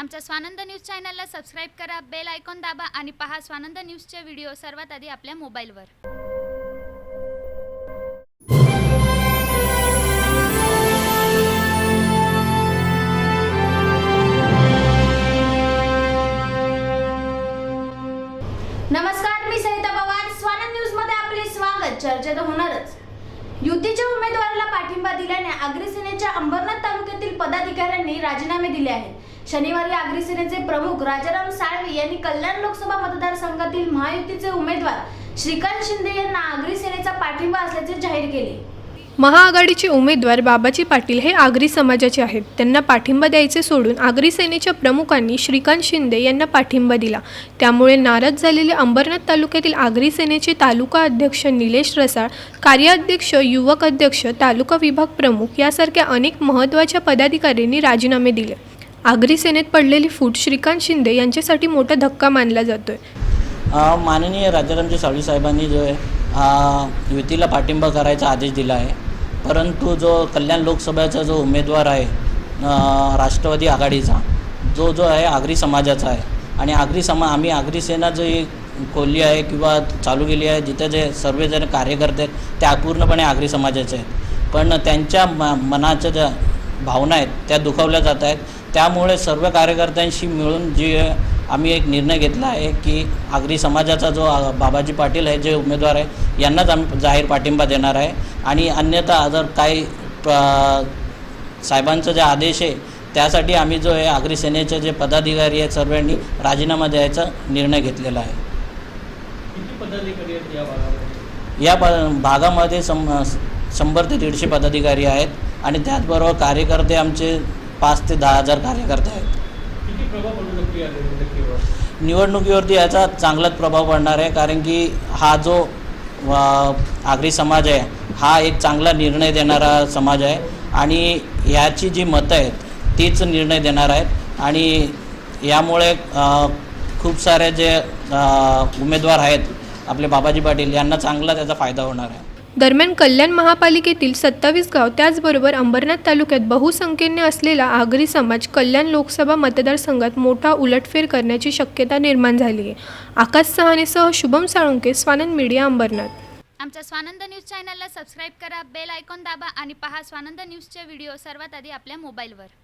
आमच्या स्वानंद न्यूज चॅनलला सबस्क्राईब करा बेल आयकॉन दाबा आणि पहा स्वानंद न्यूजचे व्हिडिओ सर्वात आधी आपल्या मोबाईलवर. नमस्कार मी सहिता पवार. स्वानंद न्यूजमध्ये आपले स्वागत. चर्चेत तर होणारच. युतीच्या उमेदवाराला पाठिंबा दिल्याने आगरी सेनेच्या अंबरनाथ तालुक्यातील पदाधिकाऱ्यांनी राजीनामे दिले आहेत. शनिवारी आगरी सेनेचे प्रमुख राजाराम साळवे यांनी कल्याण लोकसभा मतदारसंघातील महायुतीचे उमेदवार श्रीकांत शिंदे यांना आगरी सेनेचा पाठिंबा असल्याचे जाहीर केले. महाआघाडीचे उमेदवार बाबाजी पाटील हे आगरी समाजाचे आहेत. त्यांना पाठिंबा द्यायचे सोडून आगरी सेनेच्या प्रमुखांनी श्रीकांत शिंदे यांना पाठिंबा दिला. त्यामुळे नाराज झालेले अंबरनाथ तालुक्यातील आगरी सेनेचे तालुका अध्यक्ष निलेश रसाळ कार्याध्यक्ष युवक अध्यक्ष तालुका विभाग प्रमुख यासारख्या अनेक महत्त्वाच्या पदाधिकाऱ्यांनी राजीनामे दिले. आगरी सेनेत पडलेली फूट श्रीकांत शिंदे यांच्यासाठी मोठा धक्का मानला जातोय. माननीय राजारामजी साळवी साहेबांनी जो आहे युतीला पाठिंबा करायचा आदेश दिला आहे. परंतु जो कल्याण लोकसभेचा जो उमेदवार आहे राष्ट्रवादी आघाडीचा जो जो आहे आगरी समाजाचा आहे. आणि आगरी समा आम्ही आगरी सेना जी खोलली आहे किंवा चालू केली आहे जिथे जे सर्वजण कार्यकर्ते आहेत त्या पूर्णपणे आगरी समाजाचे आहेत. पण त्यांच्या म मनाच्या ज्या भावना आहेत त्या दुखावल्या जात आहेत. त्यामुळे सर्व कार्यकर्त्यांशी मिळून जी आम्ही एक निर्णय घेतला आहे की आगरी समाजाचा जो बाबाजी पाटील आहे जे उमेदवार आहे यांनाच आम्ही जाहीर पाठिंबा देणार आहे. आणि अन्यथा जर काही साहेबांचा जे आदेश आहे त्यासाठी आम्ही जो आहे आगरी सेनेचे जे पदाधिकारी आहेत सर्वांनी राजीनामा द्यायचा निर्णय घेतलेला आहे. किती पदाधिकारी आहेत या भागामध्ये? या प भागामध्ये सं शंभर ते दीडशे पदाधिकारी आहेत. आणि त्याचबरोबर कार्यकर्ते आमचे पाच ते दहा हजार कार्यकर्ते आहेत. निवडणुकीवरती याचा चांगलाच प्रभाव पडणार आहे कारण की हा जो आगरी समाज आहे हा एक चांगला निर्णय देणारा समाज आहे. आणि याची जी मतं आहेत तीच निर्णय देणार आहेत. आणि यामुळे खूप सारे जे उमेदवार आहेत आपले बाबाजी पाटील यांना चांगला त्याचा फायदा होणार आहे. दरम्यान कल्याण महापालिकेतील सत्तावीस गाव त्याचबरोबर अंबरनाथ तालुक्यात बहुसंख्येने असलेला आगरी समाज कल्याण लोकसभा मतदारसंघात मोठा उलटफेर करण्याची शक्यता निर्माण झाली आहे. आकाश सहानेसह शुभम साळुंके स्वानंद मीडिया अंबरनाथ. आमच्या स्वानंद न्यूज चॅनलला सबस्क्राईब करा बेल आयकॉन दाबा आणि पहा स्वानंद न्यूजचे व्हिडिओ सर्वात आधी आपल्या मोबाईलवर.